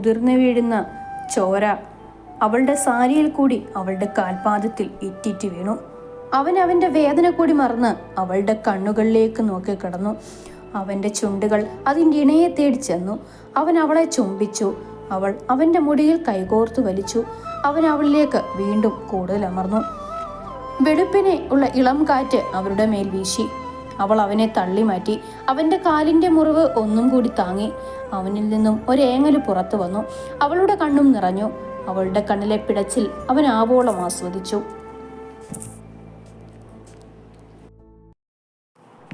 ഉതിർന്നു വീഴുന്ന ചോര അവളുടെ സാരിയിൽ കൂടി അവളുടെ കാൽപാദത്തിൽ ഇറ്റിറ്റ് വീണു. അവൻ അവന്റെ വേദന കൂടി മറന്ന് അവളുടെ കണ്ണുകളിലേക്ക് നോക്കി കിടന്നു. അവന്റെ ചുണ്ടുകൾ അതിന്റെ ഇണയെ തേടി ചെന്നു. അവൻ അവളെ ചുംബിച്ചു. അവൾ അവന്റെ മുടിയിൽ കൈകോർത്തു വലിച്ചു. അവൻ അവളിലേക്ക് വീണ്ടും കൂടുതൽ അമർന്നു. വെളുപ്പിനെ ഉള്ള ഇളം കാറ്റ് അവരുടെ മേൽ വീശി. അവൾ അവനെ തള്ളി മാറ്റി. അവന്റെ കാലിന്റെ മുറിവ് ഒന്നും കൂടി താങ്ങി. അവനിൽ നിന്നും ഒരേങ്ങൽ പുറത്തു വന്നു. അവളുടെ കണ്ണും നിറഞ്ഞു. അവളുടെ കണ്ണിലെ പിടച്ചിൽ അവൻ ആവോളം ആസ്വദിച്ചു.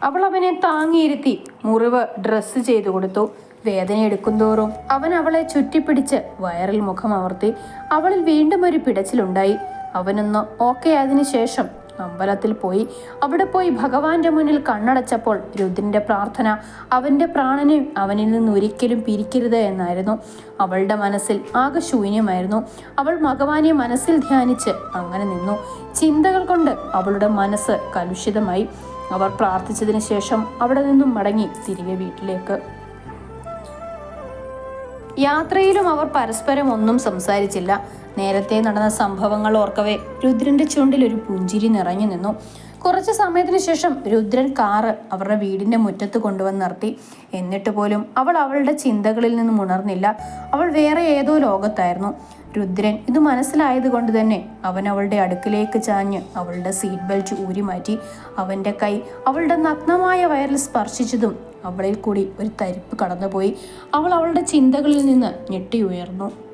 അവൾ അവനെ താങ്ങിയിരുത്തി മുറിവ് ഡ്രസ്സ് ചെയ്തു കൊടുത്തു. വേദന എടുക്കുന്തോറും അവൻ അവളെ ചുറ്റിപ്പിടിച്ച് വയറിൽ മുഖം അമർത്തി. അവളിൽ വീണ്ടും ഒരു പിടച്ചിലുണ്ടായി. അവനൊന്ന് ഓക്കെ ആയതിനു ശേഷം അമ്പലത്തിൽ പോയി. അവിടെ പോയി ഭഗവാന്റെ മുന്നിൽ കണ്ണടച്ചപ്പോൾ രുദ്രന്റെ പ്രാർത്ഥന അവന്റെ പ്രാണനെ അവനിൽ നിന്ന് ഒരിക്കലും പിരിക്കരുത് എന്നായിരുന്നു. അവളുടെ മനസ്സിൽ ആകെ ശൂന്യമായിരുന്നു. അവൾ ഭഗവാനെ മനസ്സിൽ ധ്യാനിച്ച് അങ്ങനെ നിന്നു. ചിന്തകൾ കൊണ്ട് അവളുടെ മനസ്സ് കലുഷിതമായി. അവർ പ്രാർത്ഥിച്ചതിന് ശേഷം അവിടെ നിന്നും മടങ്ങി തിരികെ വീട്ടിലേക്ക്. യാത്രയിലും അവർ പരസ്പരം ഒന്നും സംസാരിച്ചില്ല. നേരത്തെ നടന്ന സംഭവങ്ങൾ ഓർക്കവേ രുദ്രന്റെ ചുണ്ടിൽ ഒരു പുഞ്ചിരി നിറഞ്ഞു നിന്നു. കുറച്ച് സമയത്തിന് ശേഷം രുദ്രൻ കാറ് അവരുടെ വീടിന്റെ മുറ്റത്ത് കൊണ്ടുവന്ന് നിർത്തി. എന്നിട്ട് പോലും അവൾ അവളുടെ ചിന്തകളിൽ നിന്നും ഉണർന്നില്ല. അവൾ വേറെ ഏതോ ലോകത്തായിരുന്നു. രുദ്രൻ ഇത് മനസ്സിലായത് കൊണ്ട് തന്നെ അവൻ അവളുടെ അടുക്കിലേക്ക് ചാഞ്ഞ് അവളുടെ സീറ്റ് ബെൽറ്റ് ഊരി മാറ്റി. അവന്റെ കൈ അവളുടെ നഗ്നമായ വയറിൽ സ്പർശിച്ചതും അവളിൽ കൂടി ഒരു തരിപ്പ് കടന്നുപോയി. അവൾ അവളുടെ ചിന്തകളിൽ നിന്ന് ഞെട്ടി ഉയർന്നു.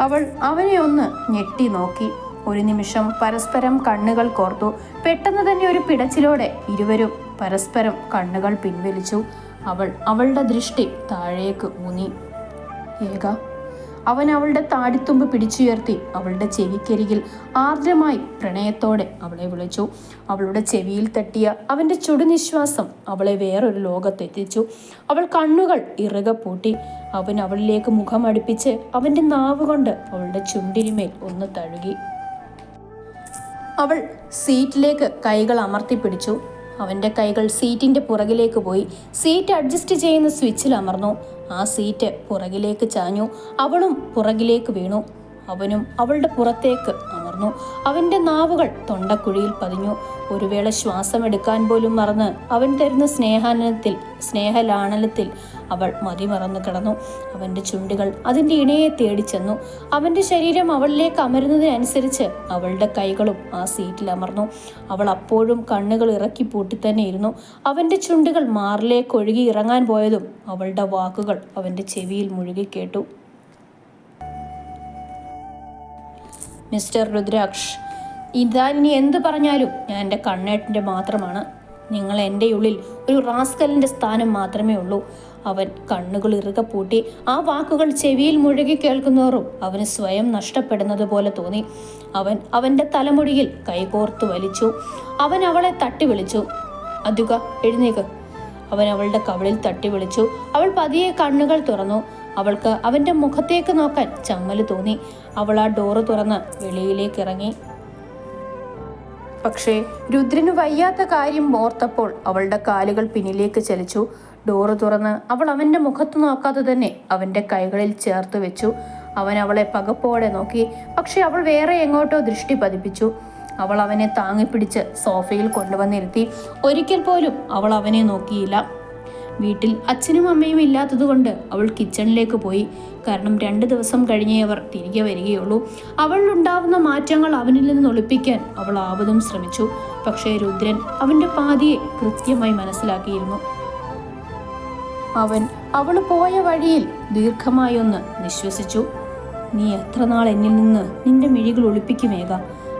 അവൾ അവനെ ഒന്ന് ഞെട്ടി നോക്കി. ഒരു നിമിഷം പരസ്പരം കണ്ണുകൾ കോർത്തു. പെട്ടെന്ന് തന്നെ ഒരു പിടച്ചിലോടെ ഇരുവരും പരസ്പരം കണ്ണുകൾ പിൻവലിച്ചു. അവൾ അവളുടെ ദൃഷ്ടി താഴേക്ക് ഊന്നി. ഏക അവൻ അവളുടെ താടിത്തുമ്പ് പിടിച്ചുയർത്തി അവളുടെ ചെവിക്കരികിൽ ആർദ്രമായി പ്രണയത്തോടെ അവളെ വിളിച്ചു. അവളുടെ ചെവിയിൽ തട്ടിയ അവന്റെ ചുടുനിശ്വാസം അവളെ വേറൊരു ലോകത്തെത്തിച്ചു അവൾ കണ്ണുകൾ ഇറുക പൂട്ടി. അവൻ അവളിലേക്ക് മുഖം അടുപ്പിച്ച് അവന്റെ നാവ് കൊണ്ട് അവളുടെ ചുണ്ടിനുമേൽ ഒന്ന് തഴുകി. അവൾ സീറ്റിലേക്ക് കൈകൾ അമർത്തി പിടിച്ചു. അവന്റെ കൈകൾ സീറ്റിന്റെ പുറകിലേക്ക് പോയി. സീറ്റ് അഡ്ജസ്റ്റ് ചെയ്യുന്ന സ്വിച്ചിൽ അമർന്നു. ആ സീറ്റ് പുറകിലേക്ക് ചാഞ്ഞു. അവളും പുറകിലേക്ക് വീണു. അവനും അവളുടെ പുറത്തേക്ക് അമർന്നു. അവന്റെ നാവുകൾ തൊണ്ടക്കുഴിയിൽ പതിഞ്ഞു. ഒരു വേള ശ്വാസമെടുക്കാൻ പോലും മറന്ന് അവൻ തരുന്ന സ്നേഹാനനത്തിൽ സ്നേഹലാണനത്തിൽ അവൾ മതിമറന്നു കിടന്നു. അവന്റെ ചുണ്ടുകൾ അതിന്റെ ഇണയെ തേടി ചെന്നു. അവന്റെ ശരീരം അവളിലേക്ക് അമരുന്നതിനനുസരിച്ച് അവളുടെ കൈകളും ആ സീറ്റിൽ അമർന്നു. അവൾ അപ്പോഴും കണ്ണുകൾ ഇറക്കി പൂട്ടി തന്നെ ഇരുന്നു. അവന്റെ ചുണ്ടുകൾ മാറിലേക്ക് ഒഴുകി ഇറങ്ങാൻ പോയതും അവളുടെ വാക്കുകൾ അവന്റെ ചെവിയിൽ മുഴുകി കേട്ടു. മിസ്റ്റർ രുദ്രാക്ഷ് ഇതാ ഇനി എന്ത് പറഞ്ഞാലും ഞാൻ എന്റെ കണ്ണേട്ടിന്റെ മാത്രമാണ്. നിങ്ങൾ എന്റെ ഉള്ളിൽ ഒരു റാസ്കലിന്റെ സ്ഥാനം മാത്രമേ ഉള്ളൂ. അവൻ കണ്ണുകൾ ഇറുക പൂട്ടി ആ വാക്കുകൾ ചെവിയിൽ മുഴുകി കേൾക്കുന്നോറും അവന് സ്വയം നഷ്ടപ്പെടുന്നത് പോലെ തോന്നി. അവൻ അവന്റെ തലമുടിയിൽ കൈകോർത്തു വലിച്ചു. അവൻ അവളെ തട്ടി വിളിച്ചു. അതുക എഴുന്നേക്ക്. അവൻ അവളുടെ കവളിൽ തട്ടി വിളിച്ചു. അവൾ പതിയെ കണ്ണുകൾ തുറന്നു. അവൾക്ക് അവന്റെ മുഖത്തേക്ക് നോക്കാൻ ചമ്മൽ തോന്നി. അവൾ ആ ഡോറ് തുറന്ന് വെളിയിലേക്ക് ഇറങ്ങി. പക്ഷേ രുദ്രന് വയ്യാത്ത കാര്യം ഓർത്തപ്പോൾ അവളുടെ കാലുകൾ പിന്നിലേക്ക് ചലിച്ചു. ഡോറ് തുറന്ന് അവൾ അവന്റെ മുഖത്ത് നോക്കാതെ തന്നെ അവന്റെ കൈകളിൽ ചേർത്ത് വെച്ചു. അവൻ അവളെ പകപ്പോടെ നോക്കി. പക്ഷെ അവൾ വേറെ എങ്ങോട്ടോ ദൃഷ്ടി പതിപ്പിച്ചു. അവൾ അവനെ താങ്ങിപ്പിടിച്ച് സോഫയിൽ കൊണ്ടുവന്നിരുത്തി. ഒരിക്കൽ പോലും അവൾ അവനെ നോക്കിയില്ല. വീട്ടിൽ അച്ഛനും അമ്മയും ഇല്ലാത്തതുകൊണ്ട് അവൾ കിച്ചണിലേക്ക് പോയി. കാരണം രണ്ട് ദിവസം കഴിഞ്ഞേ അവർ തിരികെ വരികയുള്ളൂ. അവളിലുണ്ടാവുന്ന മാറ്റങ്ങൾ അവനിൽ നിന്ന് ഒളിപ്പിക്കാൻ അവൾ ആവതും ശ്രമിച്ചു. പക്ഷേ രുദ്രൻ അവന്റെ പാതിയെ കൃത്യമായി മനസ്സിലാക്കിയിരുന്നു. അവൻ അവൾ പോയ വഴിയിൽ ദീർഘമായൊന്ന് നിശ്വസിച്ചു. നീ എത്ര നാൾ എന്നിൽ നിന്ന് നിന്റെ മിഴികൾ ഒളിപ്പിക്കുമേക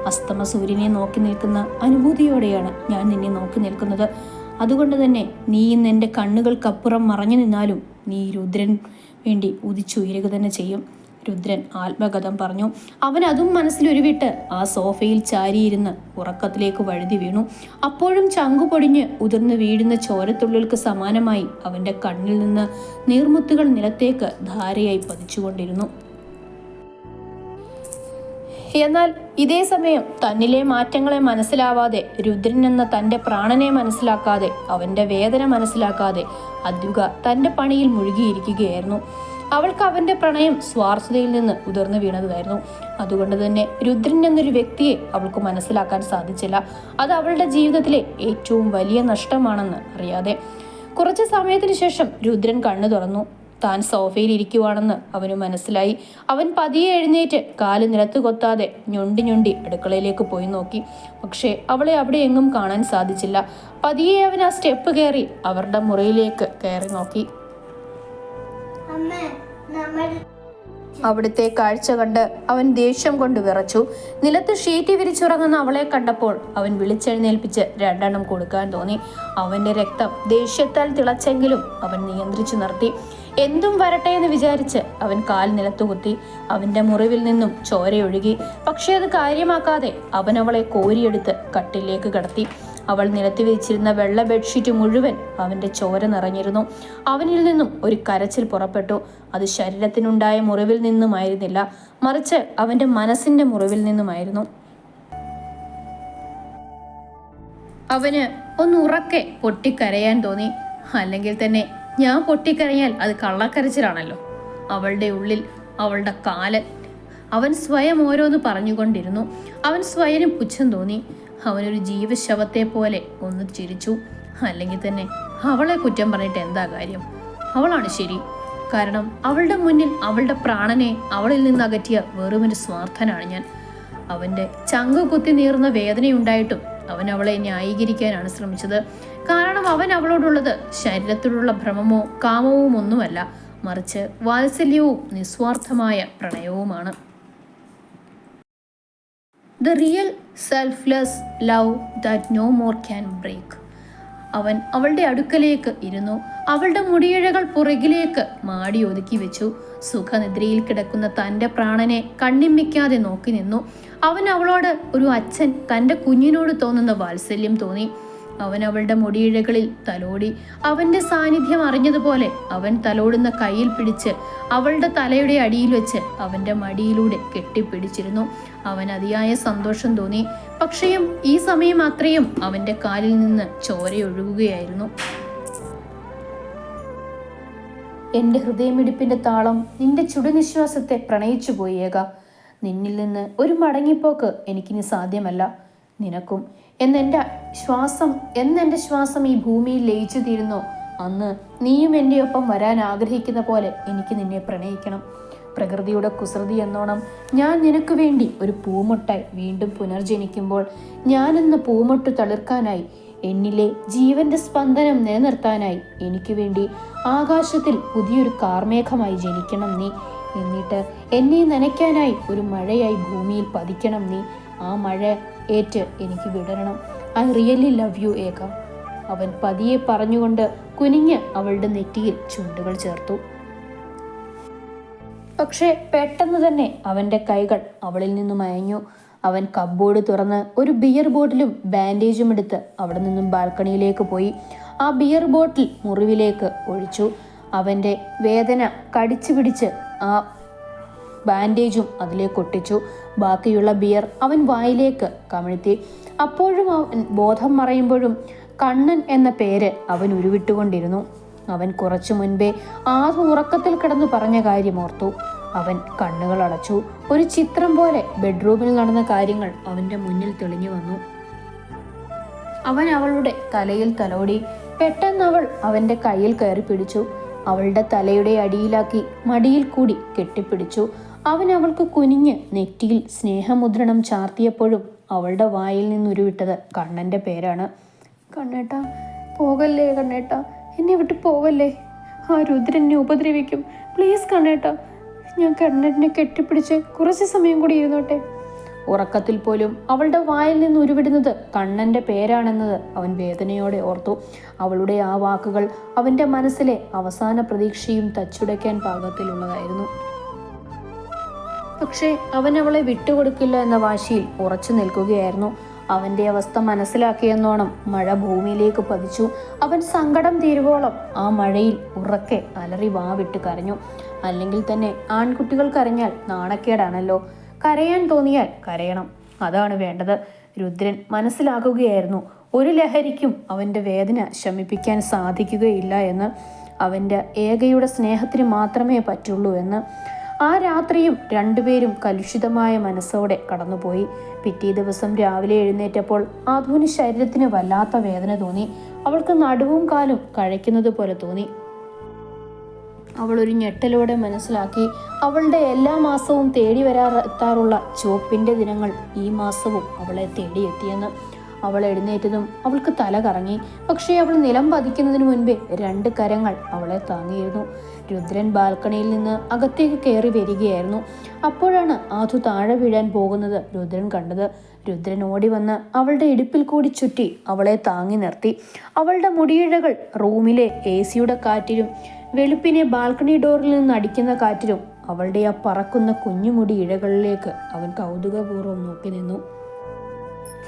അസ്തമ സൂര്യനെ നോക്കി നിൽക്കുന്ന അനുഭൂതിയോടെയാണ് ഞാൻ നിന്നെ നോക്കി നിൽക്കുന്നത്. അതുകൊണ്ട് തന്നെ നീ ഇന്ന് എന്റെ കണ്ണുകൾക്കപ്പുറം മറഞ്ഞു നിന്നാലും നീ രുദ്രൻ വേണ്ടി ഉദിച്ചുയരുക തന്നെ ചെയ്യും. രുദ്രൻ ആത്മകഥം പറഞ്ഞു. അവൻ അതും മനസ്സിലൊരുവിട്ട് ആ സോഫയിൽ ചാരിയിരുന്ന് ഉറക്കത്തിലേക്ക് വഴുതി വീണു. അപ്പോഴും ചങ്കു പൊടിഞ്ഞ് ഉതിർന്ന് വീഴുന്ന ചോരത്തുള്ളിൽക്ക് സമാനമായി അവന്റെ കണ്ണിൽ നിന്ന് നീർമുത്തുകൾ നിലത്തേക്ക് ധാരയായി പതിച്ചുകൊണ്ടിരുന്നു. എന്നാൽ ഇതേ സമയം തന്നിലെ മാറ്റങ്ങളെ മനസ്സിലാവാതെ രുദ്രൻ എന്ന തന്റെ പ്രാണനെ മനസ്സിലാക്കാതെ അവന്റെ വേദന മനസ്സിലാക്കാതെ അദ്വിക തന്റെ പണിയിൽ മുഴുകിയിരിക്കുകയായിരുന്നു. അവൾക്ക് അവന്റെ പ്രണയം സ്വാർത്ഥതയിൽ നിന്ന് ഉതിർന്നു വീണതായിരുന്നു അതുകൊണ്ട് തന്നെ രുദ്രൻ എന്നൊരു വ്യക്തിയെ അവൾക്ക് മനസ്സിലാക്കാൻ സാധിച്ചില്ല. അത് അവളുടെ ജീവിതത്തിലെ ഏറ്റവും വലിയ നഷ്ടമാണെന്ന് അറിയാതെ. കുറച്ച് സമയത്തിന് ശേഷം രുദ്രൻ കണ്ണു തുറന്നു. താൻ സോഫയിൽ ഇരിക്കുവാണെന്ന് അവന് മനസ്സിലായി. അവൻ പതിയെ എഴുന്നേറ്റ് കാൽ നിലത്ത് കൊത്താതെ ഞൊണ്ടി ഞൊണ്ടി അടുക്കളയിലേക്ക് പോയി നോക്കി. പക്ഷേ അവളെ അവിടെ എങ്ങും കാണാൻ സാധിച്ചില്ല. പതിയെ അവൻ ആ സ്റ്റെപ്പ് കയറി അവരുടെ മുറിയിലേക്ക് കയറി നോക്കി. അവിടുത്തെ കാഴ്ച കണ്ട് അവൻ ദേഷ്യം കൊണ്ട് വിറച്ചു. നിലത്ത് ഷീറ്റ് വിരിച്ചുറങ്ങുന്ന അവളെ കണ്ടപ്പോൾ അവൻ വിളിച്ചെഴുന്നേൽപ്പിച്ച് രണ്ടെണ്ണം കൊടുക്കാൻ തോന്നി. അവന്റെ രക്തം ദേഷ്യത്താൽ തിളച്ചെങ്കിലും അവൻ നിയന്ത്രിച്ചു നിർത്തി. എന്തും വരട്ടെ എന്ന് വിചാരിച്ച് അവൻ കാൽ നിലത്തു കുത്തി മുറിവിൽ നിന്നും ചോരയൊഴുകി പക്ഷേ അത് കാര്യമാക്കാതെ അവൻ അവളെ കോരിയെടുത്ത് കട്ടിലേക്ക് കടത്തി. അവൾ നിലത്ത് വെച്ചിരുന്ന വെള്ള ബെഡ്ഷീറ്റ് മുഴുവൻ അവന്റെ ചോര നിറഞ്ഞിരുന്നു. അവനിൽ നിന്നും ഒരു കരച്ചിൽ പുറപ്പെട്ടു. അത് ശരീരത്തിനുണ്ടായ മുറിവിൽ നിന്നുമായിരുന്നില്ല. മറിച്ച് അവന്റെ മനസ്സിന്റെ മുറിവിൽ നിന്നുമായിരുന്നു. അവന് ഒന്ന് ഉറക്കെ പൊട്ടിക്കരയാൻ തോന്നി. അല്ലെങ്കിൽ തന്നെ ഞാൻ പൊട്ടിക്കരയാൽ അത് കള്ളക്കരച്ചിലാണല്ലോ. അവളുടെ ഉള്ളിൽ അവളുടെ കാലൻ. അവൻ സ്വയം ഓരോന്ന് പറഞ്ഞുകൊണ്ടിരുന്നു. അവൻ സ്വയം പുച്ഛം തോന്നി. അവനൊരു ജീവശവത്തെ പോലെ ഒന്ന് ചിരിച്ചു. അല്ലെങ്കിൽ തന്നെ അവളെ കുറ്റം പറഞ്ഞിട്ട് എന്താ കാര്യം? അവളാണ് ശരി. കാരണം അവളുടെ മുന്നിൽ അവളുടെ പ്രാണനെ അവളിൽ നിന്ന് അകറ്റിയ വെറുമൊരു സ്വാർത്ഥനാണ് ഞാൻ. അവന്റെ ചങ്ക് കുത്തി നീർന്ന വേദനയുണ്ടായിട്ടും അവൻ അവളെ ന്യായീകരിക്കാനാണ് ശ്രമിച്ചത്. കാരണം അവൻ അവളോടുള്ളത് ശരീരത്തിലുള്ള ഭ്രമമോ കാമവും ഒന്നുമല്ല മറിച്ച് വാത്സല്യവും നിസ്വാർത്ഥമായ പ്രണയവുമാണ്. The real selfless love that no more can break അവൻ അവളുടെ അടുക്കലേക്ക് ഇരുന്നു. അവളുടെ മുടിയിഴകൾ പുറകിലേക്ക് മാടി ഒതുക്കി വെച്ചു. സുഖനിദ്രയിൽ കിടക്കുന്ന തന്റെ പ്രാണനെ കണ്ണിമ്മിക്കാതെ നോക്കി നിന്നു. അവൻ അവളോട് ഒരു അച്ഛൻ തന്റെ കുഞ്ഞിനോട് തോന്നുന്ന വാത്സല്യം തോന്നി. അവൻ അവളുടെ മുടിയിഴകളിൽ തലോടി. അവന്റെ സാന്നിധ്യം അറിഞ്ഞതുപോലെ അവൻ തലോടുന്ന കയ്യിൽ പിടിച്ച് അവളുടെ തലയുടെ അടിയിൽ വെച്ച് അവന്റെ മടിയിലൂടെ കെട്ടിപ്പിടിച്ചിരുന്നു. അവൻ അതിയായ സന്തോഷം തോന്നി. പക്ഷേയും ഈ സമയം അത്രയും അവന്റെ കാലിൽ നിന്ന് ചോരയൊഴുകുകയായിരുന്നു. എന്റെ ഹൃദയമിടിപ്പിന്റെ താളം നിന്റെ ചുടുനിശ്വാസത്തെ പ്രണയിച്ചു പോയേക. നിന്നിൽ നിന്ന് ഒരു മടങ്ങിപ്പോക്ക് എനിക്കിനി സാധ്യമല്ല. നിനക്കും എന്നെന്റെ ശ്വാസം എന്നെന്റെ ശ്വാസം ഈ ഭൂമിയിൽ ലയിച്ചു തീരുന്നോ. അന്ന് നീയും എന്റെ ഒപ്പം വരാൻ ആഗ്രഹിക്കുന്ന പോലെ എനിക്ക് നിന്നെ പ്രണയിക്കണം. പ്രകൃതിയുടെ കുസൃതി എന്നോണം ഞാൻ നിനക്ക് വേണ്ടി ഒരു പൂമൊട്ടായി വീണ്ടും പുനർജനിക്കുമ്പോൾ ഞാനെന്ന പൂമൊട്ട് തളിർക്കാനായി എന്നിലെ ജീവന്റെ സ്പന്ദനം നിലനിർത്താനായി എനിക്ക് വേണ്ടി ആകാശത്തിൽ പുതിയൊരു കാർമേഘമായി ജനിക്കണം നീ. എന്നിട്ട് എന്നെ നനയ്ക്കാനായി ഒരു മഴയായി ഭൂമിയിൽ പതിക്കണം നീ. ആ മഴ ഏറ്റ് എനിക്ക് വിടരണം. ഐ റിയലി ലവ് യു ഏക. അവൻ പതിയെ പറഞ്ഞുകൊണ്ട് കുനിഞ്ഞ് അവളുടെ നെറ്റിയിൽ ചുണ്ടുകൾ ചേർത്തു. പക്ഷേ പെട്ടെന്ന് തന്നെ അവന്റെ കൈകൾ അവളിൽ നിന്നും അയഞ്ഞു അവൻ കബോർഡ് തുറന്ന് ഒരു ബിയർ ബോട്ടിലും ബാൻഡേജും എടുത്ത് അവിടെ നിന്നും ബാൽക്കണിയിലേക്ക് പോയി. ആ ബിയർ ബോട്ടിൽ മുറിവിലേക്ക് ഒഴിച്ചു. അവന്റെ വേദന കടിച്ചു പിടിച്ച് ആ ബാൻഡേജും അതിലേക്ക് ഒട്ടിച്ചു. ബാക്കിയുള്ള ബിയർ അവൻ വായിലേക്ക് കമിഴ്ത്തി. അപ്പോഴും അവൻ ബോധം മറയുമ്പോഴും കണ്ണൻ എന്ന പേര് അവൻ ഉരുവിട്ടുകൊണ്ടിരുന്നു. അവൻ കുറച്ചു മുൻപേ ആ ഉറക്കത്തിൽ കിടന്നു പറഞ്ഞ കാര്യം ഓർത്തു. അവൻ കണ്ണുകൾ അടച്ചു. ഒരു ചിത്രം പോലെ ബെഡ്റൂമിൽ നടന്ന കാര്യങ്ങൾ അവന്റെ മുന്നിൽ തെളിഞ്ഞു വന്നു. അവൻ അവളുടെ തലയിൽ തലോടി. പെട്ടെന്ന് അവൾ അവന്റെ കയ്യിൽ കയറി പിടിച്ചു. അവളുടെ തലയുടെ അടിയിലാക്കി മടിയിൽ കൂടി കെട്ടിപ്പിടിച്ചു. അവൻ അവൾക്ക് കുനിഞ്ഞ് നെറ്റിയിൽ സ്നേഹമുദ്രണം ചാർത്തിയപ്പോഴും അവളുടെ വായിൽ നിന്നുരുവിട്ടത് കണ്ണന്റെ പേരാണ്. കണ്ണേട്ട പോകല്ലേ കണ്ണേട്ട? എന്നെ വിട്ട് പോവല്ലേ ആ രുദ്രൻ എന്നെ ഉപദ്രവിക്കും. പ്ലീസ് കണ്ണേട്ട ഞാൻ കണ്ണനെ കെട്ടിപ്പിടിച്ച് കുറച്ച് സമയം കൂടി ഇരുന്നോട്ടെ. ഉറക്കത്തിൽ പോലും അവളുടെ വായിൽ നിന്ന് ഉരുവിടുന്നത് കണ്ണന്റെ പേരാണെന്നത് അവൻ വേദനയോടെ ഓർത്തു. അവളുടെ ആ വാക്കുകൾ അവന്റെ മനസ്സിലെ അവസാന പ്രതീക്ഷയും തച്ചുടയ്ക്കാൻ പാകത്തിലുള്ളതായിരുന്നു. പക്ഷേ അവൻ അവളെ വിട്ടുകൊടുക്കില്ല എന്ന വാശിയിൽ ഉറച്ചു നിൽക്കുകയായിരുന്നു. അവന്റെ അവസ്ഥ മനസ്സിലാക്കിയെന്നോണം മഴ ഭൂമിയിലേക്ക് പതിച്ചു. അവൻ സങ്കടം തീരുവോളം ആ മഴയിൽ ഉറക്കെ അലറി വാവിട്ട് കരഞ്ഞു. അല്ലെങ്കിൽ തന്നെ ആൺകുട്ടികൾ കരഞ്ഞാൽ നാണക്കേടാണല്ലോ. കരയാൻ തോന്നിയാൽ കരയണം. അതാണ് വേണ്ടത്. രുദ്രൻ മനസ്സിലാക്കുകയായിരുന്നു. ഒരു ലഹരിക്കും അവന്റെ വേദന ശമിപ്പിക്കാൻ സാധിക്കുകയില്ല എന്ന്. അവന്റെ ഏകയുടെ സ്നേഹത്തിന് മാത്രമേ പറ്റുള്ളൂ എന്ന്. ആ രാത്രിയും രണ്ടുപേരും കലുഷിതമായ മനസ്സോടെ കടന്നുപോയി. പിറ്റേ ദിവസം രാവിലെ എഴുന്നേറ്റപ്പോൾ ആധുവിന് ശരീരത്തിന് വല്ലാത്ത വേദന തോന്നി. അവൾക്ക് നടുവും കാലും കഴിക്കുന്നത് പോലെ തോന്നി. അവൾ ഒരു ഞെട്ടലോടെ മനസ്സിലാക്കി. അവളുടെ എല്ലാ മാസവും തേടി വരാറെത്താറുള്ള ചുവപ്പിന്റെ ദിനങ്ങൾ ഈ മാസവും അവളെ തേടിയെത്തിയെന്ന്. അവൾ എഴുന്നേറ്റതും അവൾക്ക് തല കറങ്ങി. പക്ഷേ അവൾ നിലം പതിക്കുന്നതിന് മുൻപേ രണ്ട് കരങ്ങൾ അവളെ താങ്ങിയിരുന്നു. രുദ്രൻ ബാൽക്കണിയിൽ നിന്ന് അകത്തേക്ക് കയറി വരികയായിരുന്നു. അപ്പോഴാണ് ആധു താഴെ വീഴാൻ പോകുന്നത് രുദ്രൻ കണ്ടത്. രുദ്രൻ ഓടി വന്ന് അവളുടെ ഇടുപ്പിൽ കൂടി ചുറ്റി അവളെ താങ്ങി നിർത്തി. അവളുടെ മുടിയിഴകൾ റൂമിലെ എ സിയുടെ കാറ്റിലും വെളുപ്പിനെ ബാൽക്കണി ഡോറിൽ നിന്ന് അടിക്കുന്ന കാറ്റിലും അവളുടെ ആ പറക്കുന്ന കുഞ്ഞുമുടി ഇഴകളിലേക്ക് അവൻ കൗതുകപൂർവം നോക്കി നിന്നു.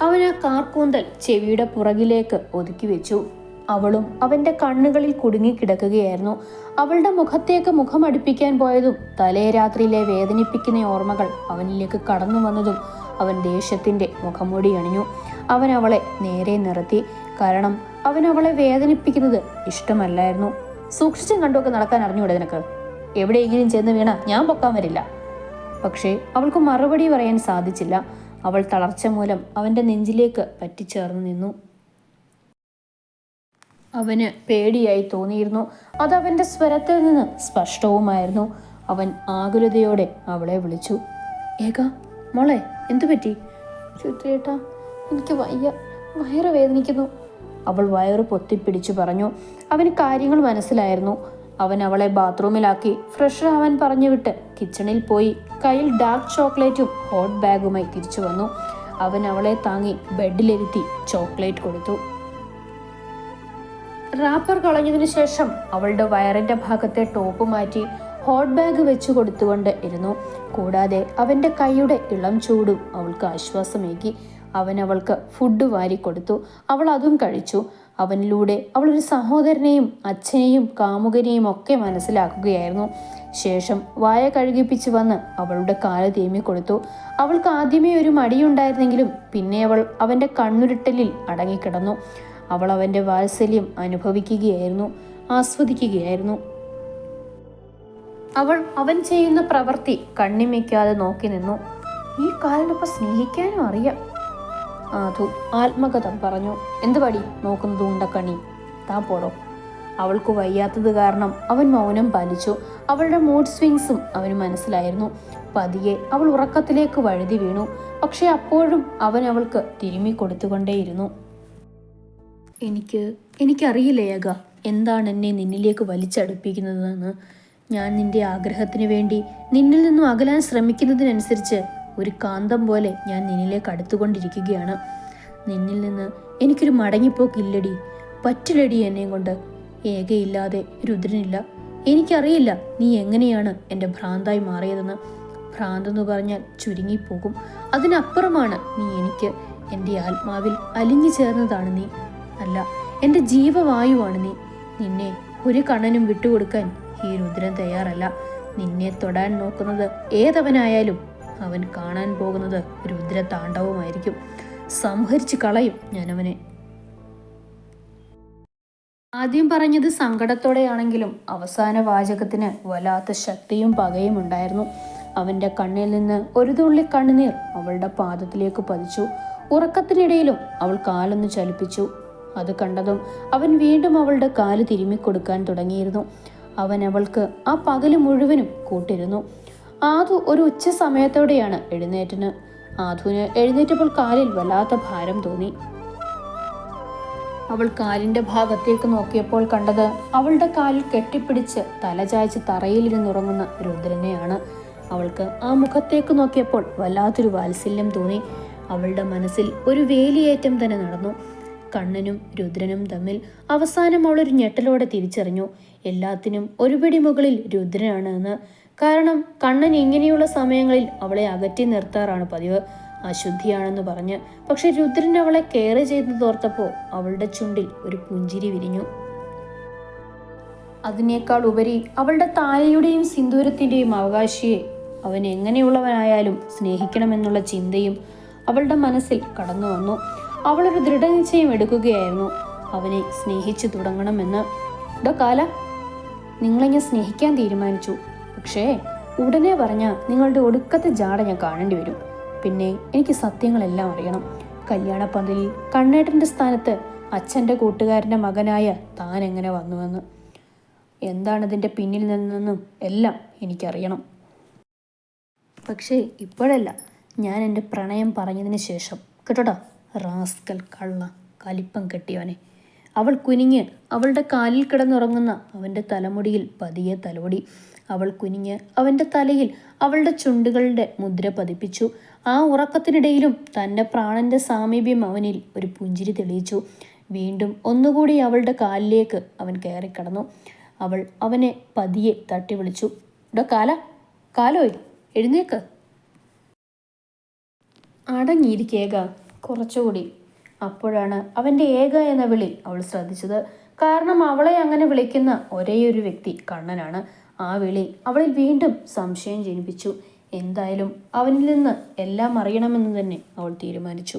അവൻ ആ കാർക്കൂന്തൽ ചെവിയുടെ പുറകിലേക്ക് ഒതുക്കി വെച്ചു. അവളും അവന്റെ കണ്ണുകളിൽ കുടുങ്ങിക്കിടക്കുകയായിരുന്നു അവളുടെ മുഖത്തേക്ക് മുഖമടുപ്പിക്കാൻ പോയതും തലേ രാത്രിയിലെ വേദനിപ്പിക്കുന്ന ഓർമ്മകൾ അവനിലേക്ക് കടന്നു വന്നതും അവൻ ദേഷ്യത്തിന്റെ മുഖംമൂടി അണിഞ്ഞു. അവൻ അവളെ നേരെ നിർത്തി. കാരണം അവൻ അവളെ വേദനിപ്പിക്കുന്നത് ഇഷ്ടമല്ലായിരുന്നു. സൂക്ഷിച്ചും കണ്ടുമൊക്കെ നടക്കാൻ അറിഞ്ഞൂടെ നിനക്ക്? എവിടെയെങ്കിലും ചെന്ന് വീണ ഞാൻ പൊക്കാൻ വരില്ല. പക്ഷേ അവൾക്ക് മറുപടി പറയാൻ സാധിച്ചില്ല. അവൾ തളർച്ച മൂലം അവന്റെ നെഞ്ചിലേക്ക് പറ്റിച്ചേർന്ന് നിന്നു. അവന് പേടിയായി തോന്നിയിരുന്നു. അതവന്റെ സ്വരത്തിൽ നിന്ന് സ്പഷ്ടവുമായിരുന്നു. അവൻ ആകുലതയോടെ അവളെ വിളിച്ചു. ഏക മോളെ എന്തു പറ്റി? ചുറ്റേട്ടാ എനിക്ക് വയ്യ വയറ് വേദനിക്കുന്നു. അവൾ വയറ് പൊത്തിപ്പിടിച്ചു പറഞ്ഞു. അവന് കാര്യങ്ങൾ മനസ്സിലായിരുന്നു. അവൻ അവളെ ബാത്റൂമിലാക്കി ഫ്രഷ് ആവാൻ പറഞ്ഞു വിട്ട് കിച്ചണിൽ പോയി കയ്യിൽ ഡാർക്ക് ചോക്ലേറ്റും ഹോട്ട് ബാഗുമായി തിരിച്ചു വന്നു. അവൻ അവളെ താങ്ങി ബെഡിലിരുത്തി ചോക്ലേറ്റ് കൊടുത്തു. റാപ്പർ കളഞ്ഞതിനു ശേഷം അവളുടെ വയറിന്റെ ഭാഗത്തെ ടോപ്പ് മാറ്റി ഹോട്ട് ബാഗ് വെച്ചു കൊടുത്തുകൊണ്ട് ഇരുന്നു. കൂടാതെ അവന്റെ കൈയുടെ ഇളം ചൂടും അവൾക്ക് ആശ്വാസമേകി. അവൻ അവൾക്ക് ഫുഡ് വാരി കൊടുത്തു. അവൾ അതും കഴിച്ചു. അവനിലൂടെ അവൾ ഒരു സഹോദരനെയും അച്ഛനെയും കാമുകനെയും ഒക്കെ മനസ്സിലാക്കുകയായിരുന്നു. ശേഷം വായ കഴുകിപ്പിച്ച് വന്ന് അവളുടെ കാൽ തീമി കൊടുത്തു. അവൾക്ക് ആദ്യമേ ഒരു മടിയുണ്ടായിരുന്നെങ്കിലും പിന്നെ അവൾ അവന്റെ കണ്ണുരുട്ടലിൽ അടങ്ങിക്കിടന്നു. അവൾ അവന്റെ വാത്സല്യം അനുഭവിക്കുകയായിരുന്നു ആസ്വദിക്കുകയായിരുന്നു. അവൾ അവൻ ചെയ്യുന്ന പ്രവൃത്തി കണ്ണിമയ്ക്കാതെ നോക്കി നിന്നു. ഈ കാലിനൊപ്പം സ്നേഹിക്കാനും അറിയാം. ആധു ആത്മകഥം പറഞ്ഞു. എന്ത് പടി നോക്കുന്നത് ഉണ്ടക്കണി താ പോടോ. അവൾക്ക് വയ്യാത്തത് കാരണം അവൻ മൗനം പാലിച്ചു. അവളുടെ മൂഡ് സ്വിങ്സും അവന് മനസ്സിലായിരുന്നു. പതിയെ അവൾ ഉറക്കത്തിലേക്ക് വഴുതി വീണു. പക്ഷെ അപ്പോഴും അവൻ അവൾക്ക് തിരുമ്മി കൊടുത്തുകൊണ്ടേയിരുന്നു. എനിക്ക് എനിക്കറിയില്ല ഏക എന്താണ് എന്നെ നിന്നിലേക്ക് വലിച്ചടുപ്പിക്കുന്നതെന്ന്? ഞാൻ നിന്റെ ആഗ്രഹത്തിന് വേണ്ടി നിന്നിൽ നിന്നും അകലാൻ ശ്രമിക്കുന്നതിനനുസരിച്ച് ഒരു കാന്തം പോലെ ഞാൻ നിന്നിലേക്ക് അടുത്തുകൊണ്ടിരിക്കുകയാണ്. നിന്നിൽ നിന്ന് എനിക്കൊരു മടങ്ങിപ്പോക്കില്ലടി. പറ്റില്ലടി എന്നെയും കൊണ്ട്. ഏകയില്ലാതെ രുദ്രനില്ല. എനിക്കറിയില്ല നീ എങ്ങനെയാണ് എന്റെ ഭ്രാന്തായി മാറിയതെന്ന്. ഭ്രാന്തെന്ന് പറഞ്ഞാൽ ചുരുങ്ങിപ്പോകും. അതിനപ്പുറമാണ് നീ എനിക്ക് എന്റെ ആത്മാവിൽ അലിഞ്ഞു ചേർന്നതാണ് നീ. അല്ല എന്റെ ജീവവായുവാണ് നീ. നിന്നെ ഒരു കണ്ണനും വിട്ടുകൊടുക്കാൻ ഈ രുദ്രൻ തയ്യാറല്ല. നിന്നെ തൊടാൻ നോക്കുന്നത് ഏതവനായാലും അവൻ കാണാൻ പോകുന്നത് രുദ്ര താണ്ഡവുമായിരിക്കും സംഹരിച്ചു കളയും ഞാനവനെ. ആദ്യം പറഞ്ഞത് സങ്കടത്തോടെയാണെങ്കിലും അവസാന വാചകത്തിന് വല്ലാത്ത ശക്തിയും പകയും ഉണ്ടായിരുന്നു. അവന്റെ കണ്ണിൽ നിന്ന് ഒരു തുള്ളി കണ്ണുനീർ അവളുടെ പാദത്തിലേക്ക് പതിച്ചു. ഉറക്കത്തിനിടയിലും അവൾ കാലൊന്ന് ചലിപ്പിച്ചു. അത് കണ്ടതും അവൻ വീണ്ടും അവളുടെ കാൽ തിരുമ്മിക്കൊടുക്കാൻ തുടങ്ങിയിരുന്നു. അവൻ അവൾക്ക് ആ പകൽ മുഴുവനും കൂട്ടിരുന്നു. ആദു ഒരു ഉച്ച സമയത്തോടെയാണ് എഴുന്നേറ്റന്. ആധുവിന് എഴുന്നേറ്റപ്പോൾ കാലിൽ വല്ലാത്ത ഭാരം തോന്നി. അവൾ കാലിന്റെ ഭാഗത്തേക്ക് നോക്കിയപ്പോൾ കണ്ടത് അവളുടെ കാലിൽ കെട്ടിപ്പിടിച്ച് തലചായ്ച്ച് തറയിലിരുന്നുറങ്ങുന്ന രുദ്രനെയാണ്. അവൾക്ക് ആ മുഖത്തേക്ക് നോക്കിയപ്പോൾ വല്ലാത്തൊരു വാത്സല്യം തോന്നി. അവളുടെ മനസ്സിൽ ഒരു വേലിയേറ്റം തന്നെ നടന്നു. കണ്ണനും രുദ്രനും തമ്മിൽ അവസാനം അവൾ ഒരു ഞെട്ടലോടെ തിരിച്ചറിഞ്ഞു. എല്ലാത്തിനും ഒരുപിടി മുകളിൽ രുദ്രനാണ് എന്ന് കാരണം കണ്ണൻ ഇങ്ങനെയുള്ള സമയങ്ങളിൽ അവളെ അകറ്റി നിർത്താറാണ് പതിവ്. അശുദ്ധിയാണെന്ന് പറഞ്ഞ്. പക്ഷെ രുദ്രൻ അവളെ കെയർ ചെയ്തതോർത്തപ്പോൾ അവളുടെ ചുണ്ടിൽ ഒരു പുഞ്ചിരി വിരിഞ്ഞു. അതിനേക്കാൾ ഉപരി അവളുടെ തായയുടെയും സിന്ദൂരത്തിന്റെയും അവകാശിയെ അവൻ എങ്ങനെയുള്ളവനായാലും സ്നേഹിക്കണമെന്നുള്ള ചിന്തയും അവളുടെ മനസ്സിൽ കടന്നു വന്നു അവളൊരു ദൃഢനിശ്ചയം എടുക്കുകയായിരുന്നു. അവനെ സ്നേഹിച്ചു തുടങ്ങണമെന്ന്. ഡോ കാല നിങ്ങളെ സ്നേഹിക്കാൻ തീരുമാനിച്ചു? പക്ഷേ ഉടനെ പറഞ്ഞ നിങ്ങളുടെ ഒടുക്കത്തെ ജാട ഞാൻ കാണേണ്ടി വരും. പിന്നെ എനിക്ക് സത്യങ്ങളെല്ലാം അറിയണം. കല്യാണപ്പന്തലിൽ കണ്ണേട്ടന്റെ സ്ഥാനത്ത് അച്ഛന്റെ കൂട്ടുകാരന്റെ മകനായ താൻ എങ്ങനെ വന്നുവെന്ന്. എന്താണ് ഇതിന്റെ പിന്നിൽ നിന്നെന്നും എല്ലാം എനിക്കറിയണം. പക്ഷേ ഇപ്പോഴല്ല ഞാൻ എന്റെ പ്രണയം പറഞ്ഞതിന് ശേഷം. കേട്ടോടാ? റാസ്കൽ കള്ള കലിപ്പം കെട്ടിയവനെ. അവൾ കുനിഞ്ഞ് അവളുടെ കാലിൽ കിടന്നുറങ്ങുന്ന അവന്റെ തലമുടിയിൽ പതിയെ തലോടി. അവൾ കുനിഞ്ഞ് അവന്റെ തലയിൽ അവളുടെ ചുണ്ടുകളുടെ മുദ്ര പതിപ്പിച്ചു. ആ ഉറക്കത്തിനിടയിലും തന്റെ പ്രാണന്റെ സാമീപ്യം അവനിൽ ഒരു പുഞ്ചിരി തെളിയിച്ചു. വീണ്ടും ഒന്നുകൂടി അവളുടെ കാലിലേക്ക് അവൻ കയറിക്കടന്നു. അവൾ അവനെ പതിയെ തട്ടി വിളിച്ചു ഡോ കാല കാലോയ് എഴുന്നേക്ക്. അടങ്ങിയിരിക്കേക കുറച്ചുകൂടി. അപ്പോഴാണ് അവന്റെ ഏക എന്ന വിളി അവൾ ശ്രദ്ധിച്ചത്. കാരണം അവളെ അങ്ങനെ വിളിക്കുന്ന ഒരേയൊരു വ്യക്തി കണ്ണനാണ്. ആ വിളി അവളിൽ വീണ്ടും സംശയം ജനിപ്പിച്ചു. എന്തായാലും അവനിൽ നിന്ന് എല്ലാം അറിയണമെന്ന് തന്നെ അവൾ തീരുമാനിച്ചു.